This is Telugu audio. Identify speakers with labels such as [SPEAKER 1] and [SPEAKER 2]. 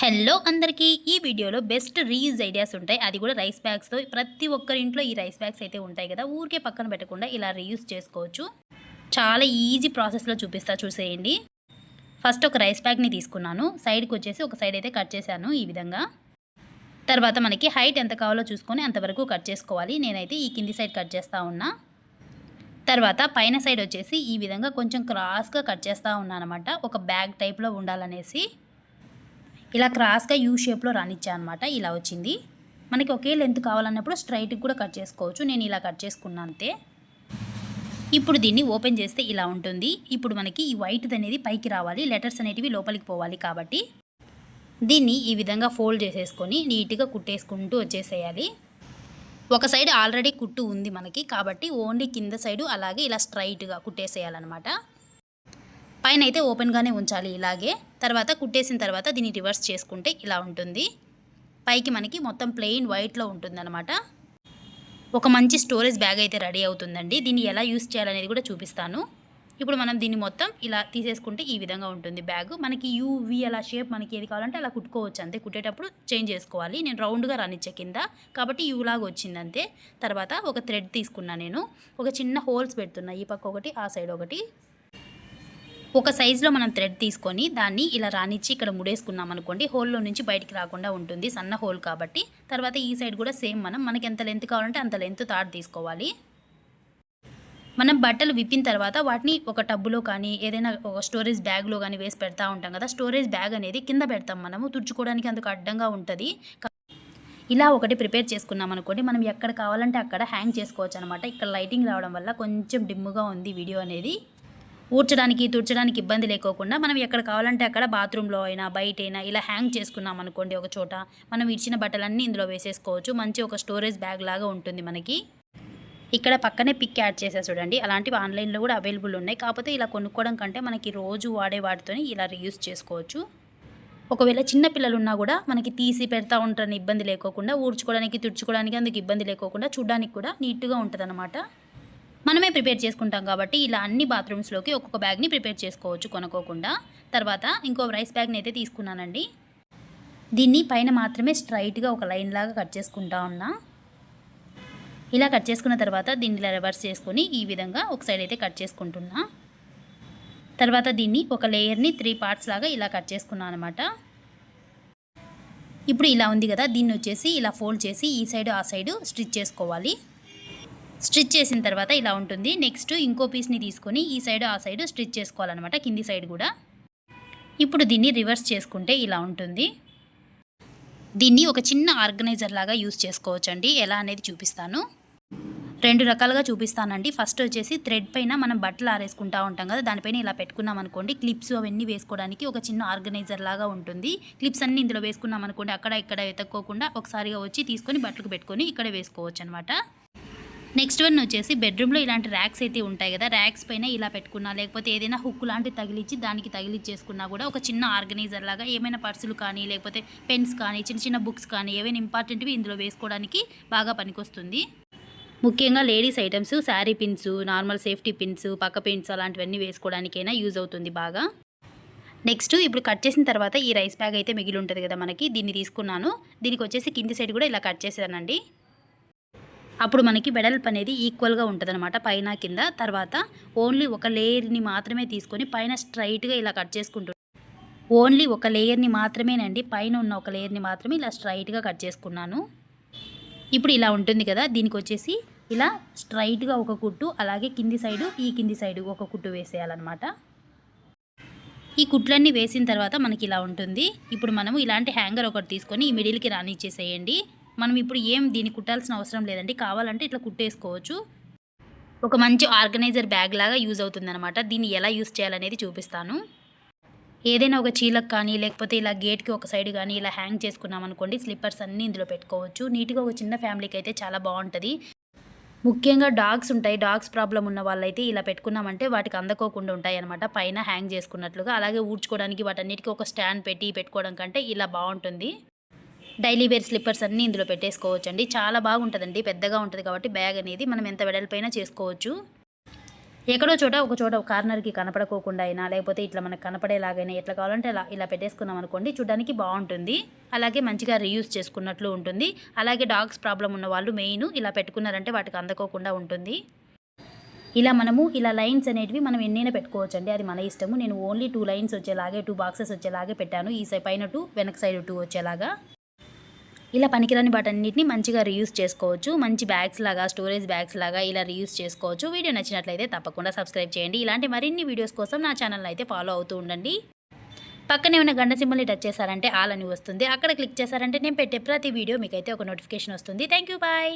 [SPEAKER 1] హలో అందరికీ ఈ వీడియోలో బెస్ట్ రీయూజ్ ఐడియాస్ ఉంటాయి. అది కూడా రైస్ బ్యాగ్స్తో. ప్రతి ఒక్కరి ఇంట్లో ఈ రైస్ బ్యాగ్స్ అయితే ఉంటాయి కదా. ఊరికే పక్కన పెట్టకుండా ఇలా రీయూజ్ చేసుకోవచ్చు. చాలా ఈజీ ప్రాసెస్లో చూపిస్తా చూసేయండి. ఫస్ట్ ఒక రైస్ బ్యాగ్ని తీసుకున్నాను. సైడ్కి వచ్చేసి ఒక సైడ్ అయితే కట్ చేశాను ఈ విధంగా. తర్వాత మనకి హైట్ ఎంత కావాలో చూసుకొని అంతవరకు కట్ చేసుకోవాలి. నేనైతే ఈ కింది సైడ్ కట్ చేస్తూ ఉన్నా. తర్వాత పైన సైడ్ వచ్చేసి ఈ విధంగా కొంచెం క్రాస్గా కట్ చేస్తూ ఉన్నాను అనమాట ఒక బ్యాగ్ టైప్లో ఉండాలనేసి. ఇలా క్రాస్గా యూ షేప్లో రానిచ్చా అనమాట ఇలా వచ్చింది. మనకి ఒకే లెంత్ కావాలన్నప్పుడు స్ట్రైట్కి కూడా కట్ చేసుకోవచ్చు. నేను ఇలా కట్ చేసుకున్నా అంతే. ఇప్పుడు దీన్ని ఓపెన్ చేస్తే ఇలా ఉంటుంది. ఇప్పుడు మనకి ఈ వైట్ది అనేది పైకి రావాలి. లెటర్స్ అనేటివి లోపలికి పోవాలి కాబట్టి దీన్ని ఈ విధంగా ఫోల్డ్ చేసేసుకొని నీట్గా కుట్టేసుకుంటూ వచ్చేసేయాలి. ఒక సైడ్ ఆల్రెడీ కుట్టు ఉంది మనకి కాబట్టి ఓన్లీ కింద సైడు అలాగే ఇలా స్ట్రైట్గా కుట్టేసేయాలన్నమాట. పైన అయితే ఓపెన్గానే ఉంచాలి ఇలాగే. తర్వాత కుట్టేసిన తర్వాత దీన్ని రివర్స్ చేసుకుంటే ఇలా ఉంటుంది. పైకి మనకి మొత్తం ప్లెయిన్ వైట్లో ఉంటుందన్నమాట. ఒక మంచి స్టోరేజ్ బ్యాగ్ అయితే రెడీ అవుతుందండి. దీన్ని ఎలా యూస్ చేయాలనేది కూడా చూపిస్తాను. ఇప్పుడు మనం దీన్ని మొత్తం ఇలా తీసేసుకుంటే ఈ విధంగా ఉంటుంది బ్యాగ్. మనకి యూవి అలా షేప్ మనకి ఏది కావాలంటే అలా కుట్టుకోవచ్చు. అంతే కుట్టేటప్పుడు చేంజ్ చేసుకోవాలి. నేను రౌండ్గా రానిచ్చే కింద. కాబట్టి యూ లాగా వచ్చింది అంతే. తర్వాత ఒక థ్రెడ్ తీసుకున్నా నేను. ఒక చిన్న హోల్స్ పెడుతున్నా. ఈ పక్క ఒకటి ఆ సైడ్ ఒకటి. ఒక సైజులో మనం థ్రెడ్ తీసుకొని దాన్ని ఇలా రానిచ్చి ఇక్కడ ముడేసుకున్నాం అనుకోండి. హోల్లో నుంచి బయటికి రాకుండా ఉంటుంది. సన్న హోల్ కాబట్టి. తర్వాత ఈ సైడ్ కూడా సేమ్ మనం. మనకి ఎంత లెంత్ కావాలంటే అంత లెంత్ తాడు తీసుకోవాలి. మనం బట్టలు విప్పిన తర్వాత వాటిని ఒక టబ్బులో కానీ ఏదైనా ఒక స్టోరేజ్ బ్యాగ్లో కానీ వేసి పెడతా ఉంటాం కదా. స్టోరేజ్ బ్యాగ్ అనేది కింద పెడతాం మనము. తుడుచుకోవడానికి అందుకు అడ్డంగా ఉంటుంది. ఇలా ఒకటి ప్రిపేర్ చేసుకున్నాం అనుకోండి. మనం ఎక్కడ కావాలంటే అక్కడ హ్యాంగ్ చేసుకోవచ్చు అనమాట ఇక్కడ లైటింగ్ రావడం వల్ల కొంచెం డిమ్ముగా ఉంది వీడియో అనేది. ఊడ్చడానికి తుడ్చడానికి ఇబ్బంది లేకోకుండా మనం ఎక్కడ కావాలంటే అక్కడ బాత్రూంలో అయినా బయట అయినా ఇలా హ్యాంగ్ చేసుకున్నాం అనుకోండి ఒక చోట మనం ఇచ్చిన బట్టలన్నీ ఇందులో వేసేసుకోవచ్చు. మంచి ఒక స్టోరేజ్ బ్యాగ్ లాగా ఉంటుంది మనకి. ఇక్కడ పక్కనే పిక్ యాడ్ చేసా చూడండి. అలాంటివి ఆన్లైన్లో కూడా అవైలబుల్ ఉన్నాయి. కాకపోతే ఇలా కొనుక్కోవడం కంటే మనకి రోజు వాడే వాటితోని ఇలా రీయూస్ చేసుకోవచ్చు. ఒకవేళ చిన్న పిల్లలు ఉన్నా కూడా మనకి తీసి పెడతా ఉంటారని ఇబ్బంది లేకోకుండా ఊడ్చుకోవడానికి తుడుచుకోవడానికి అందుకు ఇబ్బంది లేకోకుండా చూడడానికి కూడా నీట్గా ఉంటుంది మనమే ప్రిపేర్ చేసుకుంటాం కాబట్టి ఇలా అన్ని బాత్రూమ్స్లోకి ఒక్కొక్క బ్యాగ్ని ప్రిపేర్ చేసుకోవచ్చు కొనుక్కోకుండా. తర్వాత ఇంకో రైస్ బ్యాగ్ని అయితే తీసుకున్నానండి. దీన్ని పైన మాత్రమే స్ట్రైట్గా ఒక లైన్ లాగా కట్ చేసుకుంటా ఉన్నా. ఇలా కట్ చేసుకున్న తర్వాత దీన్ని ఇలా రివర్స్ చేసుకొని ఈ విధంగా ఒక సైడ్ అయితే కట్ చేసుకుంటున్నా. తర్వాత దీన్ని ఒక లేయర్ని త్రీ పార్ట్స్ లాగా ఇలా కట్ చేసుకున్నాను అనమాట ఇప్పుడు ఇలా ఉంది కదా దీన్ని వచ్చేసి ఇలా ఫోల్డ్ చేసి ఈ సైడ్ ఆ సైడ్ స్టిచ్ చేసుకోవాలి. స్టిచ్ చేసిన తర్వాత ఇలా ఉంటుంది. నెక్స్ట్ ఇంకో పీస్ని తీసుకొని ఈ సైడ్ ఆ సైడ్ స్టిచ్ చేసుకోవాలన్నమాట కింది సైడ్ కూడా. ఇప్పుడు దీన్ని రివర్స్ చేసుకుంటే ఇలా ఉంటుంది. దీన్ని ఒక చిన్న ఆర్గనైజర్ లాగా యూస్ చేసుకోవచ్చండి. ఎలా అనేది చూపిస్తాను. రెండు రకాలుగా చూపిస్తానండి. ఫస్ట్ వచ్చేసి థ్రెడ్ పైన మనం బట్టలు ఆరేసుకుంటా ఉంటాం కదా దానిపైన ఇలా పెట్టుకున్నాం అనుకోండి క్లిప్స్ అవన్నీ వేసుకోవడానికి ఒక చిన్న ఆర్గనైజర్ లాగా ఉంటుంది. క్లిప్స్ అన్ని ఇందులో వేసుకున్నాం అనుకోండి అక్కడ ఇక్కడ వెతక్కోకుండా ఒకసారిగా వచ్చి తీసుకొని బట్టలకు పెట్టుకొని ఇక్కడ వేసుకోవచ్చు అనమాట నెక్స్ట్ వన్ వచ్చేసి బెడ్రూమ్లో ఇలాంటి ర్యాక్స్ అయితే ఉంటాయి కదా ర్యాక్స్ పైన ఇలా పెట్టుకున్నా లేకపోతే ఏదైనా హుక్ లాంటివి తగిలిచ్చి దానికి తగిలిచ్చేసుకున్నా కూడా ఒక చిన్న ఆర్గనైజర్ లాగా ఏమైనా పర్సులు కానీ లేకపోతే పెన్స్ కానీ చిన్న చిన్న బుక్స్ కానీ ఏవైనా ఇంపార్టెంట్వి ఇందులో వేసుకోవడానికి బాగా పనికొస్తుంది. ముఖ్యంగా ladies items sari pins normal safety pins పక్క పిన్స్ అలాంటివన్నీ వేసుకోవడానికైనా యూజ్ అవుతుంది బాగా. నెక్స్ట్ ఇప్పుడు కట్ చేసిన తర్వాత ఈ రైస్ బ్యాగ్ అయితే మిగిలి ఉంటుంది కదా మనకి దీన్ని తీసుకున్నాను. దీనికి వచ్చేసి కింది సైడ్ కూడా ఇలా కట్ చేసానండి అప్పుడు మనకి వెడల్పు అనేది ఈక్వల్గా ఉంటుందన్నమాట పైన కింద. తర్వాత ఓన్లీ ఒక లేయర్ని మాత్రమే తీసుకొని పైన స్ట్రైట్గా ఇలా కట్ చేసుకుంటు ఓన్లీ ఒక లేయర్ని మాత్రమేనండి. పైన ఉన్న ఒక లేయర్ని మాత్రమే ఇలా స్ట్రైట్గా కట్ చేసుకున్నాను. ఇప్పుడు ఇలా ఉంటుంది కదా దీనికి వచ్చేసి ఇలా స్ట్రైట్గా ఒక కుట్టు అలాగే కింది సైడు ఈ కింది సైడు ఒక కుట్టు వేసేయాలన్నమాట. ఈ కుట్లన్నీ వేసిన తర్వాత మనకి ఇలా ఉంటుంది. ఇప్పుడు మనము ఇలాంటి హ్యాంగర్ ఒకటి తీసుకొని ఈ మిడిల్కి రానిచ్చేసేయండి. మనం ఇప్పుడు ఏం దీన్ని కుట్టాల్సిన అవసరం లేదండి. కావాలంటే ఇట్లా కుట్టేసుకోవచ్చు. ఒక మంచి ఆర్గనైజర్ బ్యాగ్ లాగా యూజ్ అవుతుందన్నమాట. దీన్ని ఎలా యూజ్ చేయాలనేది చూపిస్తాను. ఏదైనా ఒక చీలకు కానీ లేకపోతే ఇలా గేట్కి ఒక సైడ్ కానీ ఇలా హ్యాంగ్ చేసుకున్నాం అనుకోండి స్లిప్పర్స్ అన్నీ ఇందులో పెట్టుకోవచ్చు. నీట్గా ఒక చిన్న ఫ్యామిలీకి అయితే చాలా బాగుంటుంది. ముఖ్యంగా డాగ్స్ ఉంటాయి. డాగ్స్ ప్రాబ్లం ఉన్న వాళ్ళైతే ఇలా పెట్టుకున్నామంటే వాటికి అందకోకుండా ఉంటాయి అనమాట పైన హ్యాంగ్ చేసుకున్నట్లుగా. అలాగే ఊడ్చుకోవడానికి వాటన్నిటికీ ఒక స్టాండ్ పెట్టి పెట్టుకోవడం కంటే ఇలా బాగుంటుంది. డైలీ వేర్ స్లిప్పర్స్ అన్నీ ఇందులో పెట్టేసుకోవచ్చు అండి చాలా బాగుంటుందండి. పెద్దగా ఉంటుంది కాబట్టి బ్యాగ్ అనేది మనం ఎంత వెడల్పైనా చేసుకోవచ్చు. ఎక్కడో చోట ఒక చోట ఒక కార్నర్కి కనపడకోకుండా అయినా లేకపోతే ఇట్లా మనకు కనపడేలాగైనా ఎట్లా కావాలంటే అలా ఇలా పెట్టేసుకున్నాం అనుకోండి చూడడానికి బాగుంటుంది. అలాగే మంచిగా రీయూస్ చేసుకున్నట్లు ఉంటుంది. అలాగే డాగ్స్ ప్రాబ్లం ఉన్న వాళ్ళు మెయిన్ ఇలా పెట్టుకున్నారంటే వాటికి అందకోకుండా ఉంటుంది. ఇలా మనము ఇలా లైన్స్ అనేటివి మనం ఎన్నైనా పెట్టుకోవచ్చు అండి అది మన ఇష్టము. నేను ఓన్లీ టూ లైన్స్ వచ్చేలాగే టూ బాక్సెస్ వచ్చేలాగే పెట్టాను. ఈ సైడ్ పైన టూ వెనక సైడ్ టూ వచ్చేలాగా. ఇలా పనికిరాని వాటన్నిటిని మంచిగా రీయూస్ చేసుకోవచ్చు. మంచి బ్యాగ్స్ లాగా స్టోరేజ్ బ్యాగ్స్ లాగా ఇలా రీయూస్ చేసుకోవచ్చు. వీడియో నచ్చినట్లయితే తప్పకుండా సబ్స్క్రైబ్ చేయండి. ఇలాంటి మరిన్ని వీడియోస్ కోసం నా ఛానల్ అయితే ఫాలో అవుతూ ఉండండి. పక్కనే ఉన్న గంట సింబల్ని టచ్ చేశారంటే ఆల్ అని వస్తుంది. అక్కడ క్లిక్ చేశారంటే నేను పెట్టే ప్రతి వీడియో మీకైతే ఒక నోటిఫికేషన్ వస్తుంది. Thank you bye